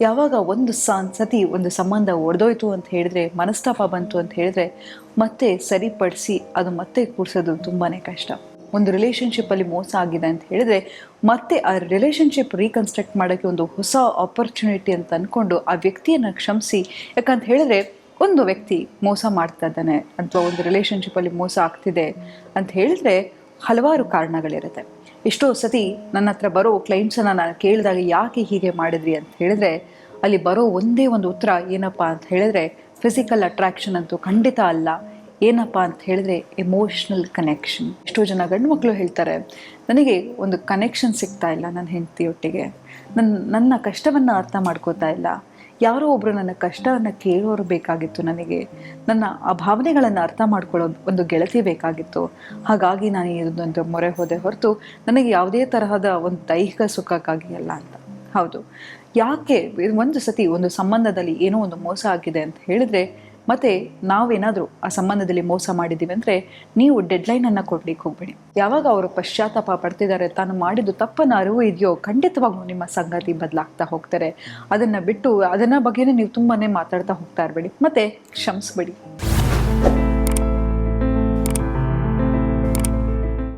ಯಾವಾಗ ಒಂದು ಸತಿ ಒಂದು ಸಂಬಂಧ ಒಡೆದೋಯ್ತು ಅಂತ ಹೇಳಿದ್ರೆ, ಮನಸ್ತಾಪ ಬಂತು ಅಂತ ಹೇಳಿದ್ರೆ, ಮತ್ತೆ ಸರಿಪಡಿಸಿ ಅದು ಮತ್ತೆ ಕೂರ್ಸೋದು ತುಂಬಾ ಕಷ್ಟ. ಒಂದು ರಿಲೇಷನ್ಶಿಪ್ ಅಲ್ಲಿ ಮೋಸ ಆಗಿದೆ ಅಂತ ಹೇಳಿದ್ರೆ, ಮತ್ತೆ ಆ ರಿಲೇಷನ್ಶಿಪ್ ರೀಕನ್ಸ್ಟ್ರಕ್ಟ್ ಮಾಡೋಕ್ಕೆ ಒಂದು ಹೊಸ ಆಪರ್ಚುನಿಟಿ ಅಂತ ಅಂದ್ಕೊಂಡು ಆ ವ್ಯಕ್ತಿಯನ್ನು ಕ್ಷಮಿಸಿ. ಯಾಕಂತ ಹೇಳಿದ್ರೆ, ಒಂದು ವ್ಯಕ್ತಿ ಮೋಸ ಮಾಡ್ತಾ ಇದ್ದಾನೆ, ಅಥವಾ ಒಂದು ರಿಲೇಷನ್ಶಿಪ್ ಅಲ್ಲಿ ಮೋಸ ಆಗ್ತಿದೆ ಅಂತ ಹೇಳಿದ್ರೆ ಹಲವಾರು ಕಾರಣಗಳಿರುತ್ತೆ. ಎಷ್ಟೋ ಸತಿ ನನ್ನ ಹತ್ರ ಬರೋ ಕ್ಲೈಂಟ್ಸನ್ನು ನಾನು ಕೇಳಿದಾಗ ಯಾಕೆ ಹೀಗೆ ಮಾಡಿದ್ರಿ ಅಂತ ಹೇಳಿದ್ರೆ, ಅಲ್ಲಿ ಬರೋ ಒಂದೇ ಒಂದು ಉತ್ತರ ಏನಪ್ಪ ಅಂತ ಹೇಳಿದ್ರೆ ಫಿಸಿಕಲ್ ಅಟ್ರಾಕ್ಷನ್ ಅಂತೂ ಖಂಡಿತ ಅಲ್ಲ. ಏನಪ್ಪ ಅಂತ ಹೇಳಿದ್ರೆ ಎಮೋಷ್ನಲ್ ಕನೆಕ್ಷನ್ ಎಷ್ಟೋ ಜನ ಗಂಡು ಮಕ್ಕಳು ಹೇಳ್ತಾರೆ, ನನಗೆ ಒಂದು ಕನೆಕ್ಷನ್ ಸಿಗ್ತಾ ಇಲ್ಲ ನನ್ನ ಹೆಂಡತಿಯೊಟ್ಟಿಗೆ ನನ್ನ ನನ್ನ ಕಷ್ಟವನ್ನು ಅರ್ಥ ಮಾಡ್ಕೋತಾ ಇಲ್ಲ. ಯಾರೋ ಒಬ್ಬರು ನನ್ನ ಕಷ್ಟವನ್ನು ಕೇಳೋರು ಬೇಕಾಗಿತ್ತು ನನಗೆ. ನನ್ನ ಆ ಭಾವನೆಗಳನ್ನು ಅರ್ಥ ಮಾಡ್ಕೊಳ್ಳೋ ಒಂದು ಗೆಳತಿ ಬೇಕಾಗಿತ್ತು. ಹಾಗಾಗಿ ನಾನು ಇದೊಂದು ಮೊರೆ ಹೋದೆ ಹೊರತು ನನಗೆ ಯಾವುದೇ ತರಹದ ಒಂದು ದೈಹಿಕ ಸುಖಕ್ಕಾಗಿ ಅಲ್ಲ ಅಂತ. ಹೌದು. ಯಾಕೆ? ಒಂದು ಸತಿ ಒಂದು ಸಂಬಂಧದಲ್ಲಿ ಏನೋ ಒಂದು ಮೋಸ ಆಗಿದೆ ಅಂತ ಹೇಳಿದ್ರೆ ಮತ್ತೆ ನಾವೇನಾದರೂ ಆ ಸಂಬಂಧದಲ್ಲಿ ಮೋಸ ಮಾಡಿದ್ದೀವಿ ಅಂದರೆ ನೀವು ಡೆಡ್ಲೈನನ್ನು ಕೊಡ್ಲಿಕ್ಕೆ ಹೋಗ್ಬೇಡಿ. ಯಾವಾಗ ಅವರು ಪಶ್ಚಾತ್ತಾಪ ಪಡ್ತಿದ್ದಾರೆ, ತಾನು ಮಾಡಿದ್ದು ತಪ್ಪನ್ನು ಅರಿವು ಇದೆಯೋ ಖಂಡಿತವಾಗೂ ನಿಮ್ಮ ಸಂಗತಿ ಬದಲಾಗ್ತಾ ಹೋಗ್ತಾರೆ. ಅದನ್ನು ಬಿಟ್ಟು ಅದನ್ನ ಬಗ್ಗೆನೇ ನೀವು ತುಂಬಾ ಮಾತಾಡ್ತಾ ಹೋಗ್ತಾ ಇರಬೇಡಿ. ಮತ್ತೆ ಕ್ಷಮಿಸ್ಬೇಡಿ.